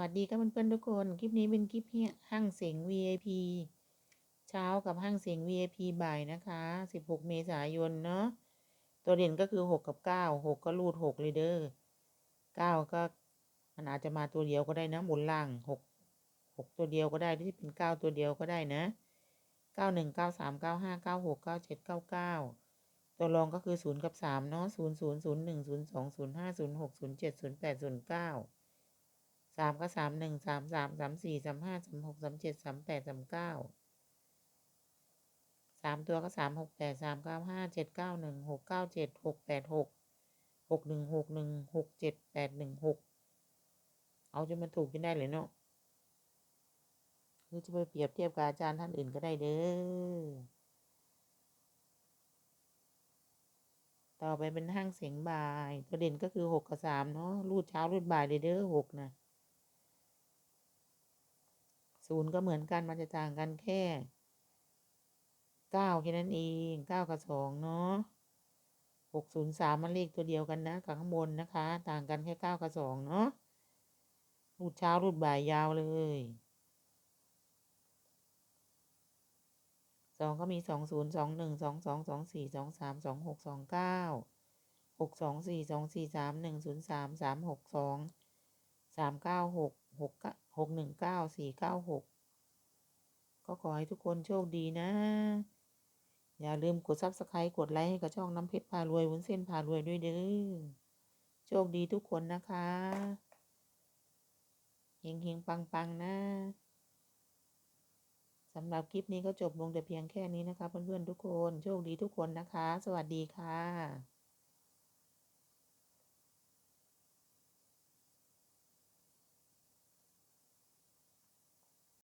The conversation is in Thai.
วัสดีครับเพื่อนๆทุกคน คลิปนี้เป็นคลิปห้างเสียง VIP เช้ากับห้างเสียง VIP บ่ายนะคะ 16 เมษายนเนาะ ตัวเด่นก็คือ 6 กับ 9 6 ก็รูด 6 เลยเด้อ9ก็มันอาจจะมาตัวเดียวก็ได้นะบนล่าง 6 6 ตัวเดียวก็ได้ที่เป็น 9 ตัวเดียวก็ได้นะ 91 93 95 96 97 99 ตัวรองก็คือ 0 กับ 3 เนาะ 0 0 0 1 0 2 0 5 0 6 0 7 0 8 0 9 สามก็สามหนึ่งสามสามสามสี่สามห้าสามหกสามเจ็ดสามแปดสามเก้าสามตัวก็สามหกแปดสามเก้าห้าเจ็ดเก้าหนึ่งหกเก้าเจ็ดหกแปดหกหกหนึ่งหกหนึ่งหกเจ็ดแปดหนึ่งหกเอาจนมันถูกกันได้เลยเนาะหรือจะไปเปรียบเทียบกับอาจารย์ท่านอื่นก็ได้เด้อ ต่อไปเป็นห้างเสียงบ่ายตัวเด่นก็คือหกกับสามเนาะรูดเช้ารูดบ่ายเลยเด้อหกนะ ศูนย์ก็เหมือนกันมันจะต่างกันแค่เก้าแค่นั้นเองเก้ากับสองเนาะหกศูนย์สามมันเลขตัวเดียวกันนะกับข้างบนนะคะ ต่างกันแค่เก้ากับสองเนาะรูดเช้ารูดบ่ายยาวเลยสองก็มีสองศูนย์สองหนึ่งสองสองสองสี่สองสามสองหกสองเก้าหกสองสี่สองสี่สามหนึ่งศูนย์สามสามหกสองสามเก้าหก หกหกหนึ่งเก้าสี่เก้าหกก็ขอให้ทุกคนโชคดีนะ อย่าลืมกดซับสไครต์กดไลค์ให้กับช่องน้ำเพชรพารวยวุ้นเส้นพารวยด้วยเด้อโชคดีทุกคนนะคะเฮงเฮงปังปังนะสำหรับคลิปนี้ก็จบลงแต่เพียงแค่นี้นะคะ เพื่อนๆทุกคน โชคดีทุกคนนะคะ สวัสดีค่ะ